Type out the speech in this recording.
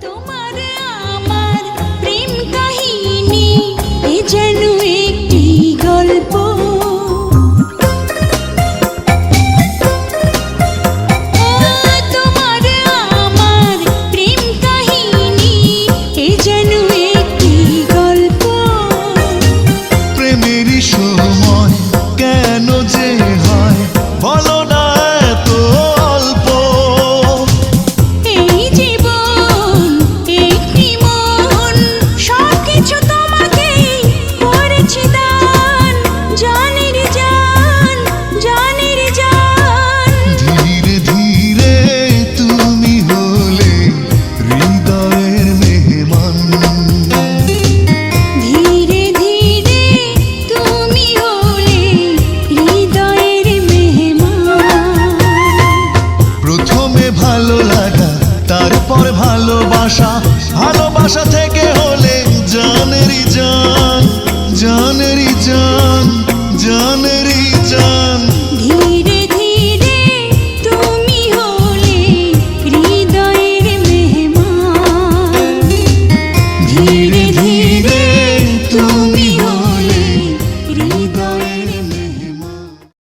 তোমার আমার প্রেম কাহিনী এ প্রথমে ভালো লাগা তারপর ভালোবাসা। ভালোবাসা থেকে হলে জানেরই জান জানেরই জান জানেরই জান। ধীরে ধীরে তুমি হলে হৃদয়ের মেহমান। ধীরে